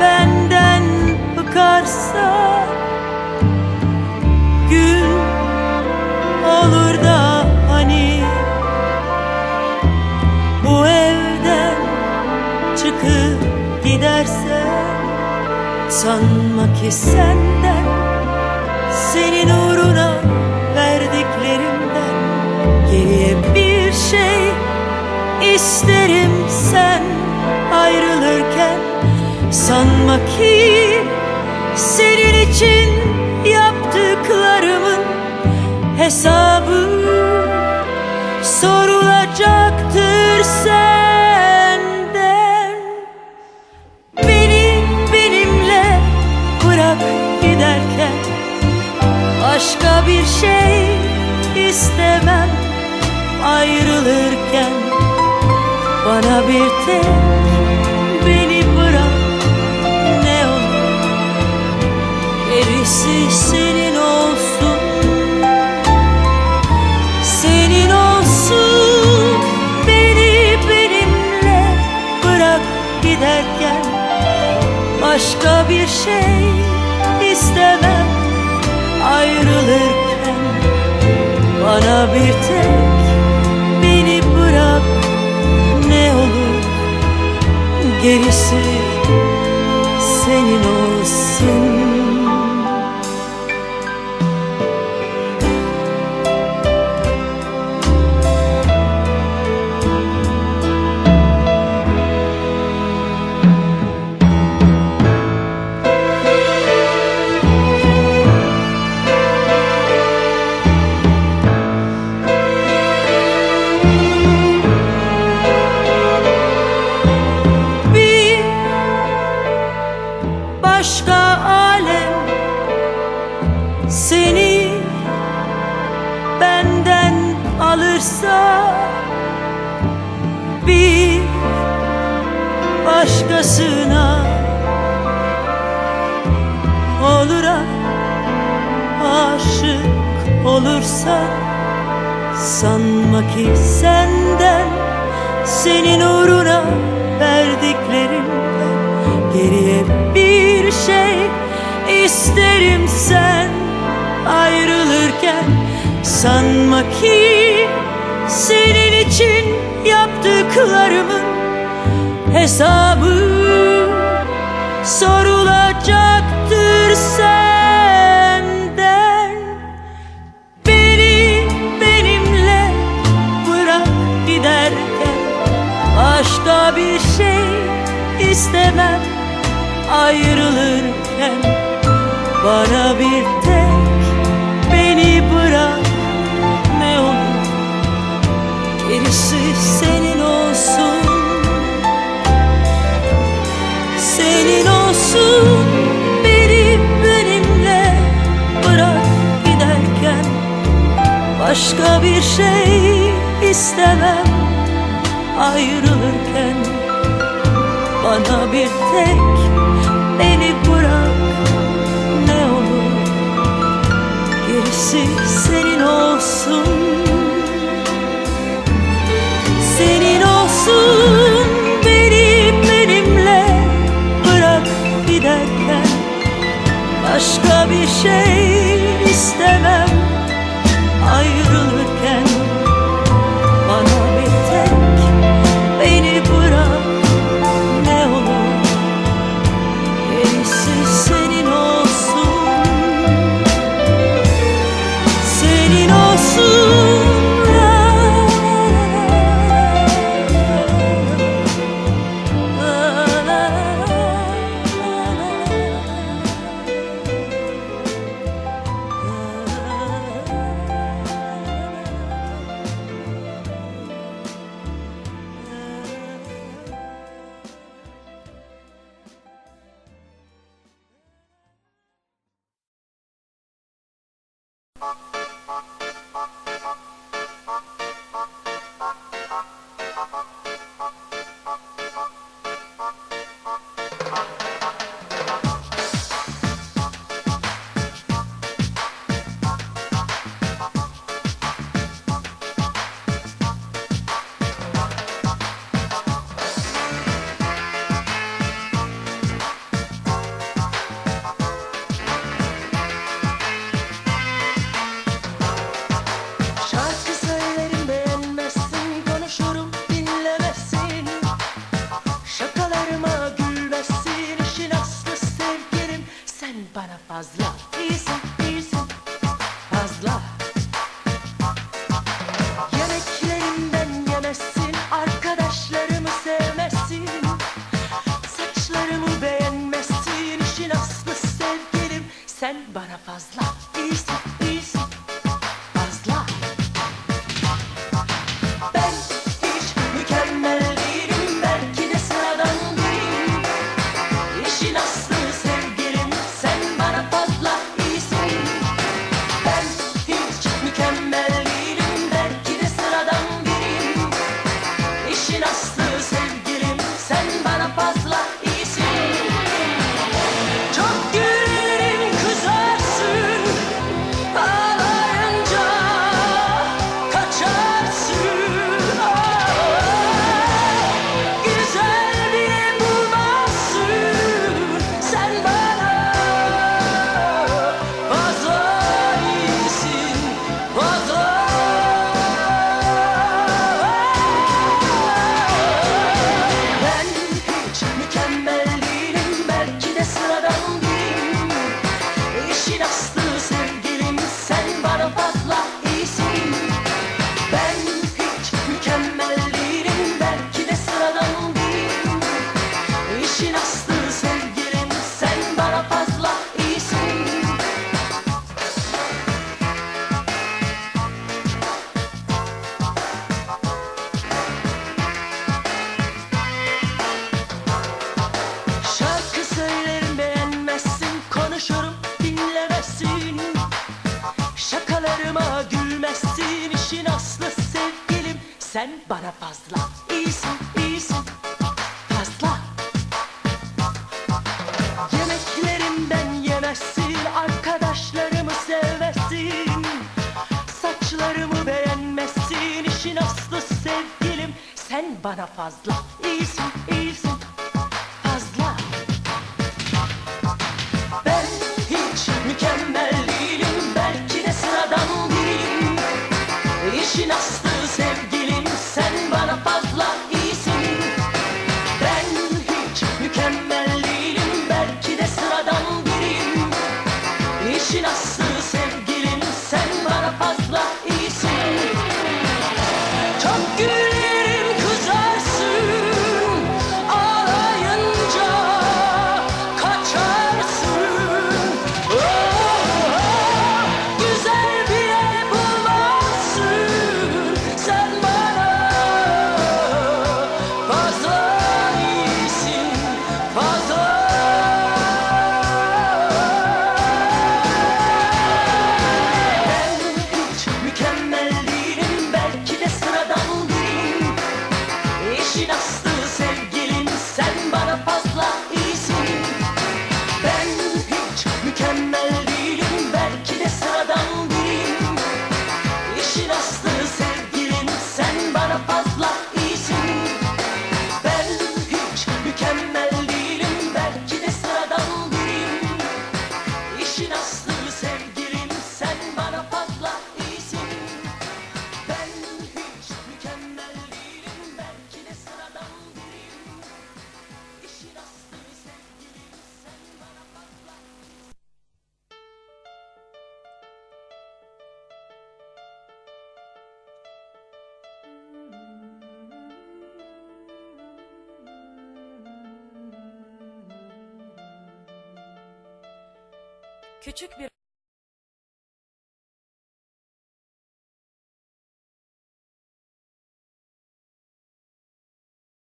benden bıkarsa Gün olur da hani Bu evden çıkıp gidersen Sanma ki senden Senin uğruna verdiklerimden Geriye bir şey isterim. Sen ayrılırken Sanma ki senin için yaptıklarımın hesabı sorulacaktır senden. Beni benimle bırak giderken Başka bir şey istemem ayrılırken. Bana bir tek başka bir şey istemem ayrılırken bana bir tek beni bırak ne olur gerisi senin olsun. Alırsa bir başkasına olur aşık olursa sanma ki senden senin uğruna verdiklerimden Geriye bir şey isterim. Sen ayrılırken Sanma ki senin için yaptıklarımın hesabı sorulacaktır senden. Beni benimle bırak giderken Başka bir şey istemem. Ayrılırken Bana bir Başka bir şey istemem. Ayrılırken Bana bir tek beni bırak ne olur. Gerisi senin olsun bana fazla. İyisin iyisin fazla. Yemeklerimden yemezsin arkadaşlarımı sevmezsin. Saçlarımı beğenmezsin işin aslı sevgilim. Sen bana fazla. İyisin iyisin Küçük bir